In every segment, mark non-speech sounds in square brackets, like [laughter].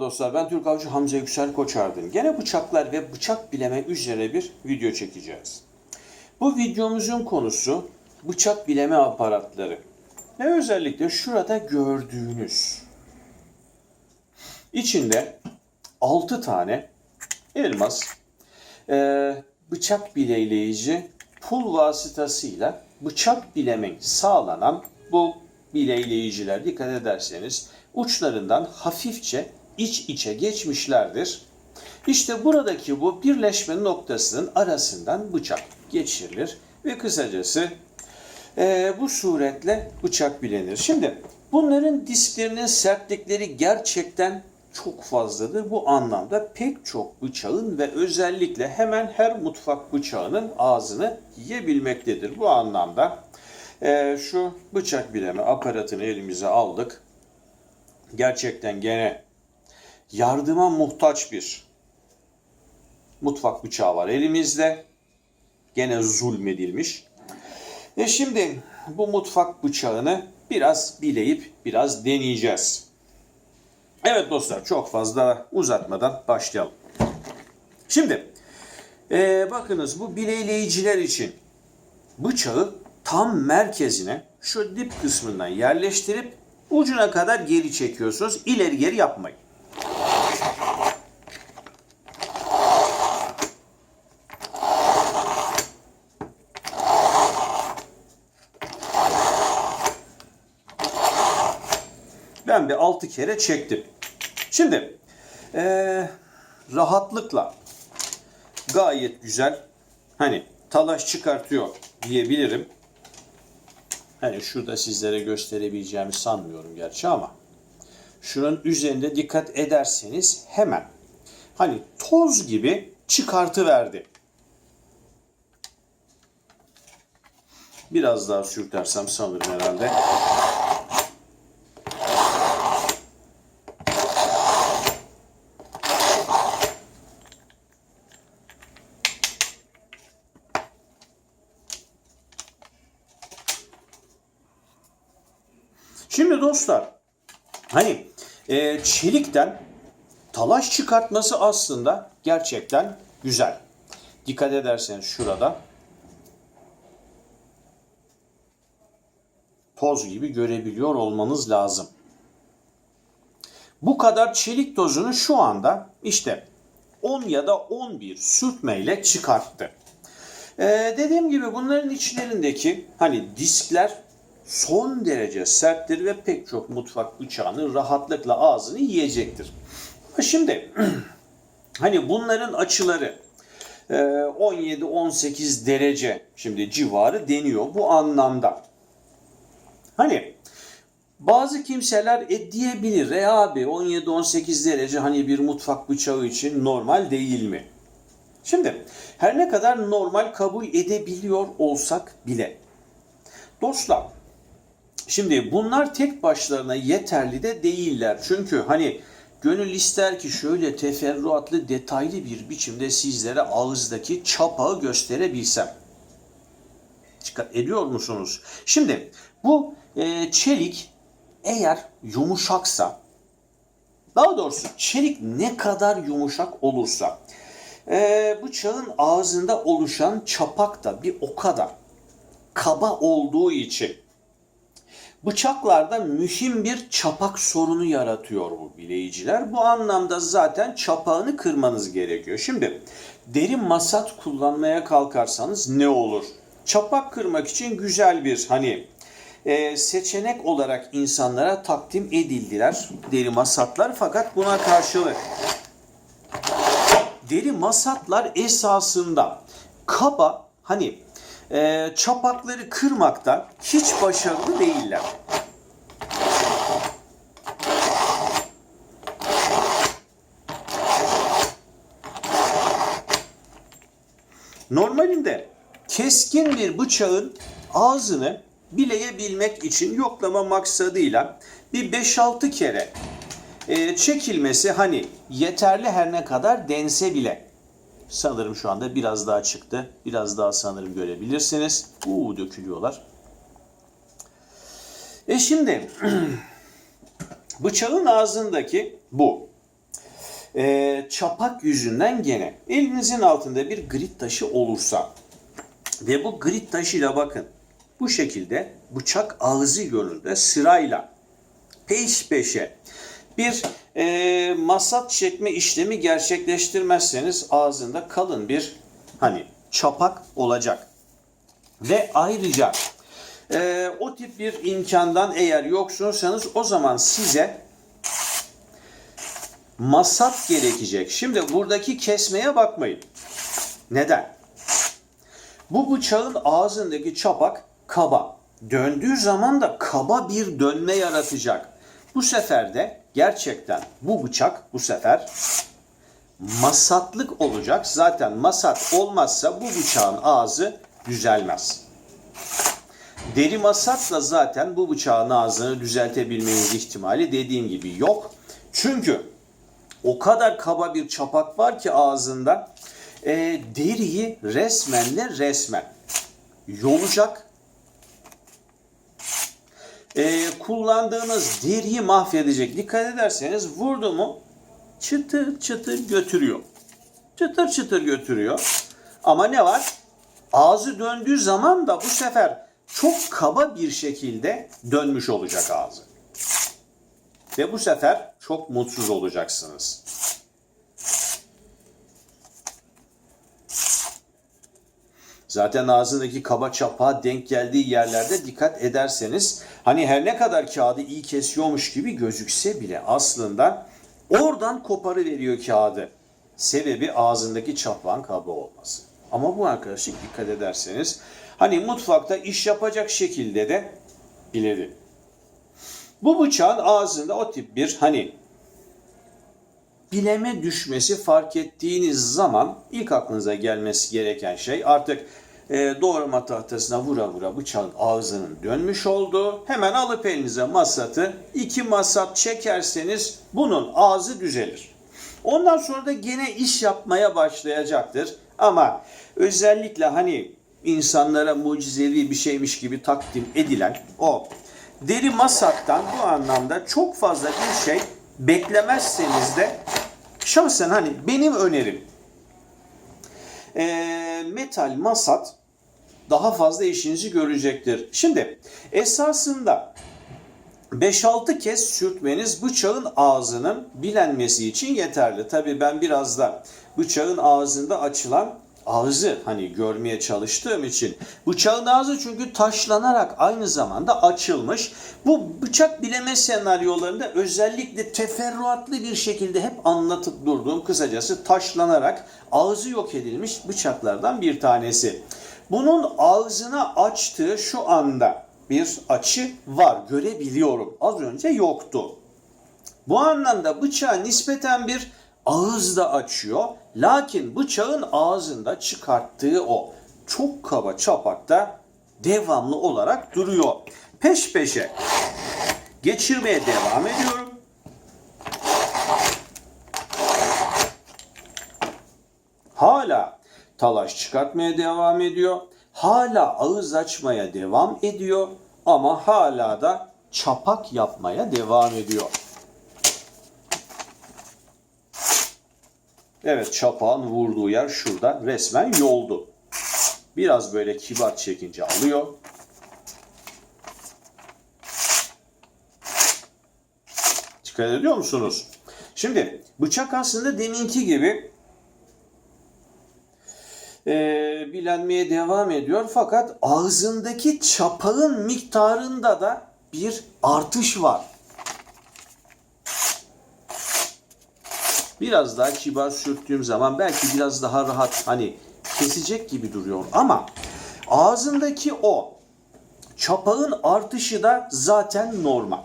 Dostlar, ben Türk Avcı Hamza Yüksel Koçardın. Gene bıçaklar ve bıçak bileme üzerine bir video çekeceğiz. Bu videomuzun konusu bıçak bileme aparatları. Ve özellikle şurada gördüğünüz içinde 6 tane elmas e, bıçak bileyleyici pul vasıtasıyla bıçak bilemek sağlanan bu bileyleyiciler dikkat ederseniz uçlarından hafifçe iç içe geçmişlerdir. İşte buradaki bu birleşme noktasının arasından bıçak geçirilir ve kısacası eee, bu suretle bıçak bilenir. Şimdi bunların disklerinin sertlikleri gerçekten çok fazladır. Bu anlamda pek çok bıçağın ve özellikle hemen her mutfak bıçağının ağzını yiyebilmektedir. Bu anlamda eee, şu bıçak bileme aparatını elimize aldık. Gerçekten gene yardıma muhtaç bir mutfak bıçağı var elimizde. Gene zulmedilmiş. E şimdi bu mutfak bıçağını biraz bileyip biraz deneyeceğiz. Evet dostlar çok fazla uzatmadan başlayalım. Şimdi e, bakınız bu bileyleyiciler için bıçağı tam merkezine şu dip kısmından yerleştirip ucuna kadar geri çekiyorsunuz. İleri geri yapmayın. Ben bir 6 kere çektim. Şimdi eee, rahatlıkla gayet güzel hani talaş çıkartıyor diyebilirim. Hani şurada sizlere gösterebileceğimi sanmıyorum gerçi ama şunun üzerinde dikkat ederseniz hemen hani toz gibi çıkartı verdi. Biraz daha sürtersem sanırım herhalde. Şimdi dostlar hani e, çelikten talaş çıkartması aslında gerçekten güzel. Dikkat ederseniz şurada toz gibi görebiliyor olmanız lazım. Bu kadar çelik tozunu şu anda işte 10 ya da 11 sürtmeyle çıkarttı. Ee, dediğim gibi bunların içlerindeki hani diskler son derece serttir ve pek çok mutfak bıçağının rahatlıkla ağzını yiyecektir. Şimdi [clears throat] hani bunların açıları e, 17-18 derece şimdi civarı deniyor bu anlamda. Hani bazı kimseler e, diyebilir e abi 17-18 derece hani bir mutfak bıçağı için normal değil mi? Şimdi her ne kadar normal kabul edebiliyor olsak bile dostlar Şimdi bunlar tek başlarına yeterli de değiller. Çünkü hani gönül ister ki şöyle teferruatlı detaylı bir biçimde sizlere ağızdaki çapağı gösterebilsem. Dikkat ediyor musunuz? Şimdi bu e, çelik eğer yumuşaksa daha doğrusu çelik ne kadar yumuşak olursa e, bıçağın ağzında oluşan çapak da bir o kadar kaba olduğu için Bıçaklarda mühim bir çapak sorunu yaratıyor bu bileyiciler. Bu anlamda zaten çapağını kırmanız gerekiyor. Şimdi deri masat kullanmaya kalkarsanız ne olur? Çapak kırmak için güzel bir hani e, seçenek olarak insanlara takdim edildiler deri masatlar fakat buna karşılık deri masatlar esasında kaba hani e, çapakları kırmakta hiç başarılı değiller. Normalinde keskin bir bıçağın ağzını bileyebilmek için yoklama maksadıyla bir 5-6 kere e, çekilmesi hani yeterli her ne kadar dense bile. Sanırım şu anda biraz daha çıktı. Biraz daha sanırım görebilirsiniz. Uuu dökülüyorlar. E şimdi [clears throat] bıçağın ağzındaki bu. e, çapak yüzünden gene elinizin altında bir grit taşı olursa ve bu grit taşıyla bakın bu şekilde bıçak ağzı yönünde sırayla peş peşe bir e, masat çekme işlemi gerçekleştirmezseniz ağzında kalın bir hani çapak olacak. Ve ayrıca e, o tip bir imkandan eğer yoksunsanız o zaman size masat gerekecek. Şimdi buradaki kesmeye bakmayın. Neden? Bu bıçağın ağzındaki çapak kaba. Döndüğü zaman da kaba bir dönme yaratacak. Bu sefer de gerçekten bu bıçak bu sefer masatlık olacak. Zaten masat olmazsa bu bıçağın ağzı düzelmez. Deri masatla zaten bu bıçağın ağzını düzeltebilmeniz ihtimali dediğim gibi yok. Çünkü o kadar kaba bir çapak var ki ağzında e, deriyi resmenle resmen yolacak. E, kullandığınız deriyi mahvedecek. Dikkat ederseniz vurdu mu çıtır çıtır götürüyor. Çıtır çıtır götürüyor. Ama ne var? Ağzı döndüğü zaman da bu sefer çok kaba bir şekilde dönmüş olacak ağzı. Ve bu sefer çok mutsuz olacaksınız. Zaten ağzındaki kaba çapağa denk geldiği yerlerde dikkat ederseniz hani her ne kadar kağıdı iyi kesiyormuş gibi gözükse bile aslında oradan koparı veriyor kağıdı. Sebebi ağzındaki çapağın kaba olması. Ama bu arkadaşlık dikkat ederseniz hani mutfakta iş yapacak şekilde de biledi. Bu bıçağın ağzında o tip bir hani bileme düşmesi fark ettiğiniz zaman ilk aklınıza gelmesi gereken şey artık e, doğrama tahtasına vura vura bıçağın ağzının dönmüş olduğu. Hemen alıp elinize masatı iki masat çekerseniz bunun ağzı düzelir. Ondan sonra da gene iş yapmaya başlayacaktır. Ama özellikle hani insanlara mucizevi bir şeymiş gibi takdim edilen o deri masattan bu anlamda çok fazla bir şey beklemezseniz de şahsen hani benim önerim e, metal masat daha fazla işinizi görecektir. Şimdi esasında 5-6 kez sürtmeniz bıçağın ağzının bilenmesi için yeterli. Tabii ben biraz da bıçağın ağzında açılan ağzı hani görmeye çalıştığım için bıçağın ağzı çünkü taşlanarak aynı zamanda açılmış. Bu bıçak bileme senaryolarında özellikle teferruatlı bir şekilde hep anlatıp durduğum kısacası taşlanarak ağzı yok edilmiş bıçaklardan bir tanesi. Bunun ağzına açtığı şu anda bir açı var görebiliyorum. Az önce yoktu. Bu anlamda bıçağı nispeten bir ağız da açıyor. Lakin bıçağın ağzında çıkarttığı o çok kaba çapakta devamlı olarak duruyor. Peş peşe geçirmeye devam ediyorum. Hala talaş çıkartmaya devam ediyor. Hala ağız açmaya devam ediyor ama hala da çapak yapmaya devam ediyor. Evet çapağın vurduğu yer şurada resmen yoldu. Biraz böyle kibar çekince alıyor. Dikkat ediyor musunuz? Şimdi bıçak aslında deminki gibi e, bilenmeye devam ediyor. Fakat ağzındaki çapağın miktarında da bir artış var. Biraz daha kibar sürttüğüm zaman belki biraz daha rahat hani kesecek gibi duruyor. Ama ağzındaki o çapağın artışı da zaten normal.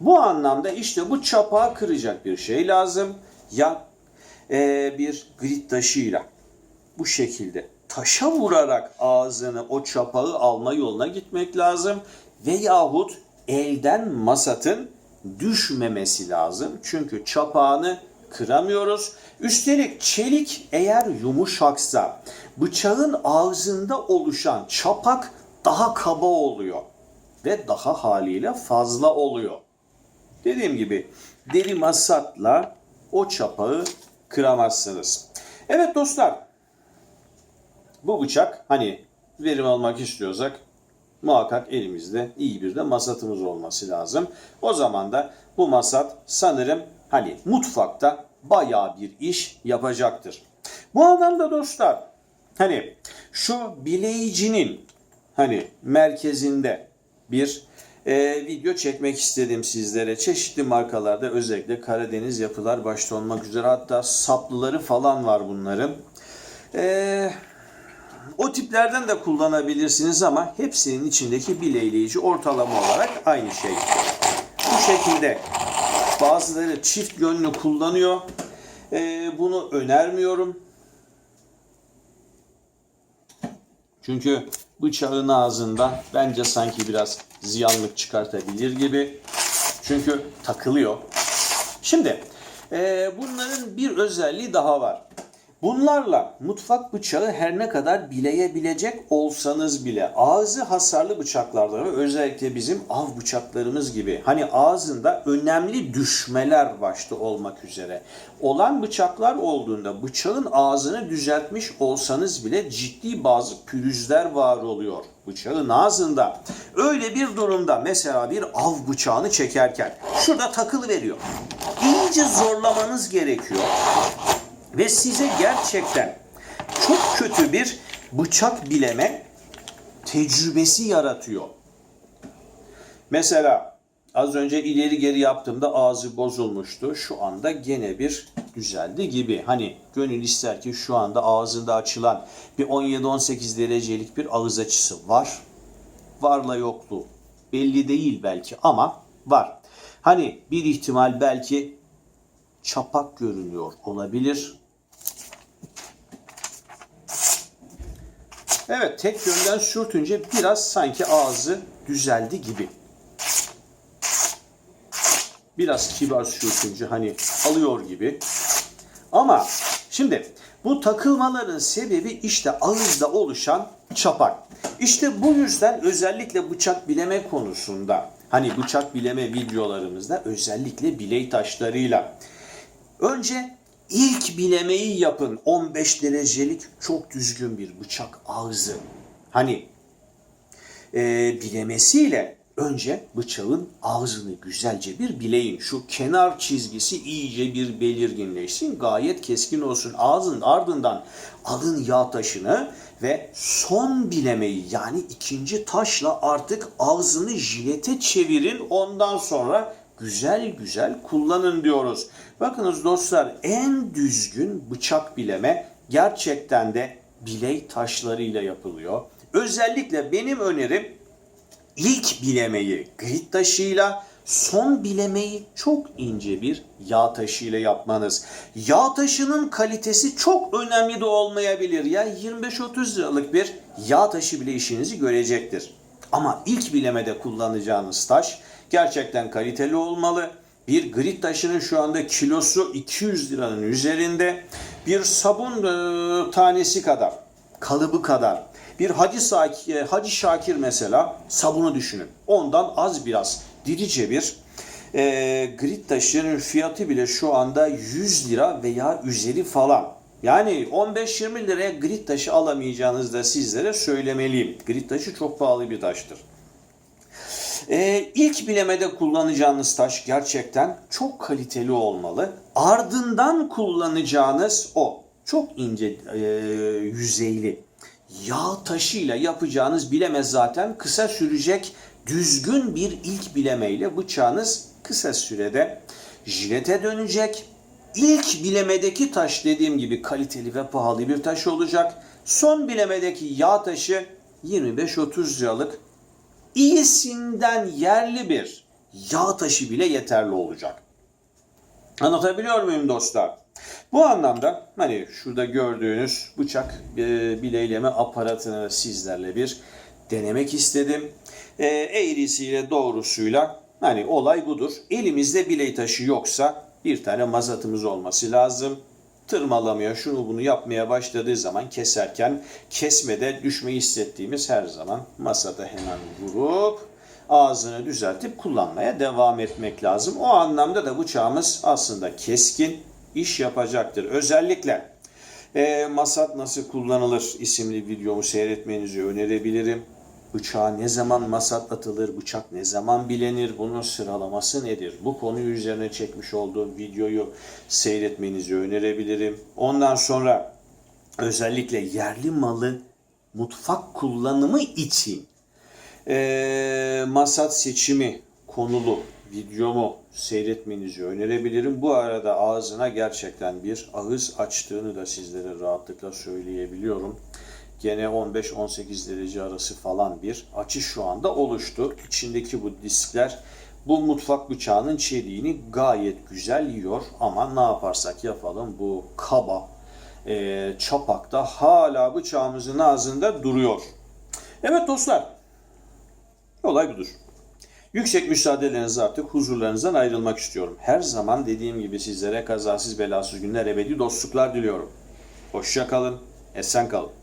Bu anlamda işte bu çapağı kıracak bir şey lazım. Ya e, bir grit taşıyla bu şekilde taşa vurarak ağzını o çapağı alma yoluna gitmek lazım. Veyahut elden masatın düşmemesi lazım. Çünkü çapağını kıramıyoruz. Üstelik çelik eğer yumuşaksa bıçağın ağzında oluşan çapak daha kaba oluyor ve daha haliyle fazla oluyor. Dediğim gibi deri masatla o çapağı kıramazsınız. Evet dostlar bu bıçak hani verim almak istiyorsak muhakkak elimizde iyi bir de masatımız olması lazım. O zaman da bu masat sanırım hani mutfakta bayağı bir iş yapacaktır. Bu anlamda dostlar hani şu bileyicinin hani merkezinde bir e, video çekmek istedim sizlere. Çeşitli markalarda özellikle Karadeniz yapılar başta olmak üzere hatta saplıları falan var bunların. Eee o tiplerden de kullanabilirsiniz ama hepsinin içindeki bileyleyici ortalama olarak aynı şey. Bu şekilde bazıları çift yönlü kullanıyor. Ee, bunu önermiyorum. Çünkü bıçağın ağzında bence sanki biraz ziyanlık çıkartabilir gibi. Çünkü takılıyor. Şimdi e, bunların bir özelliği daha var. Bunlarla mutfak bıçağı her ne kadar bileyebilecek olsanız bile ağzı hasarlı bıçaklarda ve özellikle bizim av bıçaklarımız gibi hani ağzında önemli düşmeler başta olmak üzere olan bıçaklar olduğunda bıçağın ağzını düzeltmiş olsanız bile ciddi bazı pürüzler var oluyor bıçağın ağzında. Öyle bir durumda mesela bir av bıçağını çekerken şurada takılı veriyor. İyice zorlamanız gerekiyor ve size gerçekten çok kötü bir bıçak bileme tecrübesi yaratıyor. Mesela az önce ileri geri yaptığımda ağzı bozulmuştu. Şu anda gene bir düzeldi gibi. Hani gönül ister ki şu anda ağzında açılan bir 17-18 derecelik bir ağız açısı var. Varla yoklu belli değil belki ama var. Hani bir ihtimal belki çapak görünüyor olabilir. Evet tek yönden sürtünce biraz sanki ağzı düzeldi gibi. Biraz kibar sürtünce hani alıyor gibi. Ama şimdi bu takılmaların sebebi işte ağızda oluşan çapak. İşte bu yüzden özellikle bıçak bileme konusunda hani bıçak bileme videolarımızda özellikle biley taşlarıyla önce ilk bilemeyi yapın 15 derecelik çok düzgün bir bıçak ağzı. Hani e, bilemesiyle önce bıçağın ağzını güzelce bir bileyin. Şu kenar çizgisi iyice bir belirginleşsin. Gayet keskin olsun. Ağzın ardından alın yağ taşını ve son bilemeyi yani ikinci taşla artık ağzını jilete çevirin. Ondan sonra güzel güzel kullanın diyoruz. Bakınız dostlar en düzgün bıçak bileme gerçekten de biley taşlarıyla yapılıyor. Özellikle benim önerim ilk bilemeyi grit taşıyla son bilemeyi çok ince bir yağ taşıyla yapmanız. Yağ taşının kalitesi çok önemli de olmayabilir. Ya 25-30 liralık bir yağ taşı bile işinizi görecektir. Ama ilk bilemede kullanacağınız taş gerçekten kaliteli olmalı. Bir grit taşının şu anda kilosu 200 liranın üzerinde. Bir sabun e, tanesi kadar, kalıbı kadar. Bir Hacı, Saki, e, Hacı Şakir mesela sabunu düşünün. Ondan az biraz dirice bir e, grit taşının fiyatı bile şu anda 100 lira veya üzeri falan. Yani 15-20 liraya grit taşı alamayacağınızı da sizlere söylemeliyim. Grit taşı çok pahalı bir taştır. Ee, ilk bilemede kullanacağınız taş gerçekten çok kaliteli olmalı. Ardından kullanacağınız o çok ince e, yüzeyli yağ taşıyla yapacağınız bileme zaten kısa sürecek düzgün bir ilk bilemeyle bıçağınız kısa sürede jilete dönecek. İlk bilemedeki taş dediğim gibi kaliteli ve pahalı bir taş olacak. Son bilemedeki yağ taşı 25-30 liralık iyisinden yerli bir yağ taşı bile yeterli olacak. Anlatabiliyor muyum dostlar? Bu anlamda hani şurada gördüğünüz bıçak e, bileyleme aparatını sizlerle bir denemek istedim. E, eğrisiyle doğrusuyla hani olay budur. Elimizde biley taşı yoksa bir tane mazatımız olması lazım. Tırmalamaya şunu bunu yapmaya başladığı zaman keserken kesmede düşmeyi hissettiğimiz her zaman masada hemen vurup ağzını düzeltip kullanmaya devam etmek lazım. O anlamda da bıçağımız aslında keskin iş yapacaktır. Özellikle e, masat nasıl kullanılır isimli videomu seyretmenizi önerebilirim. Bıçağa ne zaman masat atılır, bıçak ne zaman bilenir, bunun sıralaması nedir? Bu konuyu üzerine çekmiş olduğum videoyu seyretmenizi önerebilirim. Ondan sonra özellikle yerli malı mutfak kullanımı için eee, masat seçimi konulu videomu seyretmenizi önerebilirim. Bu arada ağzına gerçekten bir ağız açtığını da sizlere rahatlıkla söyleyebiliyorum. Gene 15-18 derece arası falan bir açı şu anda oluştu. İçindeki bu diskler bu mutfak bıçağının çeliğini gayet güzel yiyor ama ne yaparsak yapalım bu kaba eee çapakta hala bıçağımızın ağzında duruyor. Evet dostlar olay budur. Yüksek müsaadelerinizi artık huzurlarınızdan ayrılmak istiyorum. Her zaman dediğim gibi sizlere kazasız belasız günler ebedi dostluklar diliyorum. Hoşça kalın, esen kalın.